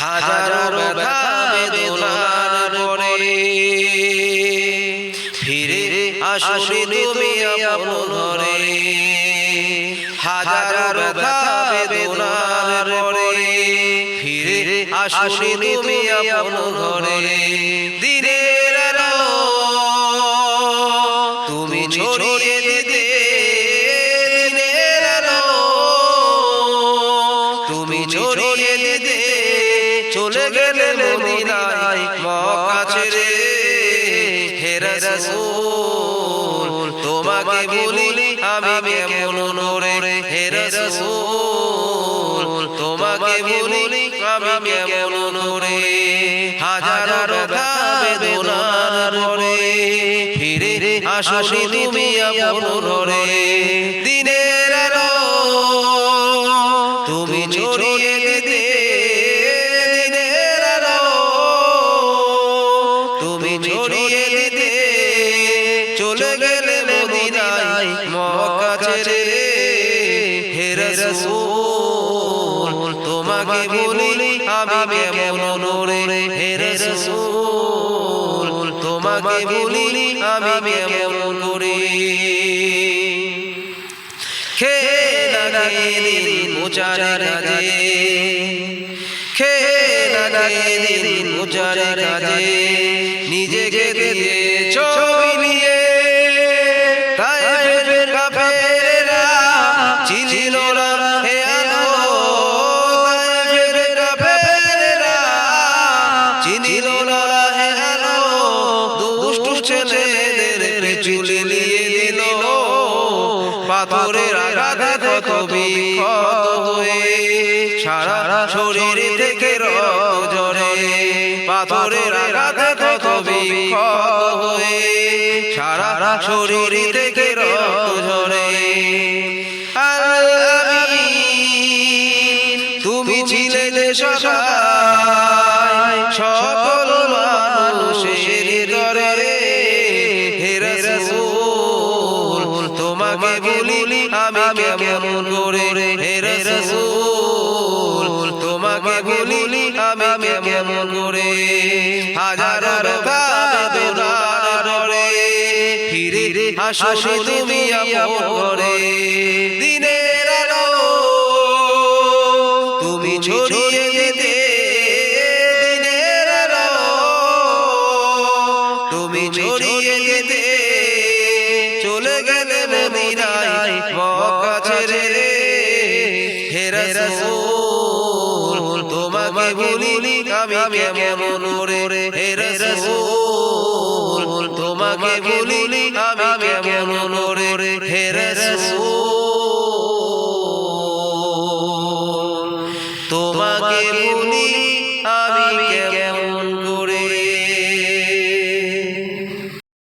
হাজারো ব্যথা বেদনার পরে ফিরে আসবে তুমি আপন ঘরে। হাজারো বেদনার পরে ফিরে আসবে তুমি আপন ঘরে। দিনের তুমি ছড়িয়ে তুমি ছড়িয়ে দিতে চলে গেলে মদিনায় মক্কা ছেড়ে হে রাসূল, তোমাকে বলি আমি কেমন নরে হে রাসূল, তোমাকে বলি আমি কেমন নরে হাজারো বেদনার ফিরে তুমি আপন ঘরে। দিনের চলে গেলে মদিনায় মক্কা ছেড়ে হে রাসূল তোমাকে বলি আমি কেমন নরে হে রাসূল তোমাকে বলি আমি কেমন করে খে লাগে দিন মুচারে কাজে। খে লাগে দিন মুচারে কাজে। নিজেকে দিয়ে শরীর থেকে রক্ত ঝরে পাথরের আঘাতে কত বিক্ষত হয়ে সারা শরীর থেকে রক্ত ঝরে। তুমি ছিলে যে সহায় সকল মানুষের দরে হে রাসূল তোমাকে বলি আমি কেমন করে? হে রাসূল বলি আমি কেমন করে? হাজার আসো তুমি ঘরে দিনের আলো তুমি ছড়িয়ে দিতে। দিনের আলো তুমি ছড়িয়ে দিতে। চলে গেলে মদিনায় মক্কা ছেড়ে হে রাসূল তোমাকে বলি আমি কেমন রে হে রসুল তোমাকে আমি কেমন রে হে রাসূল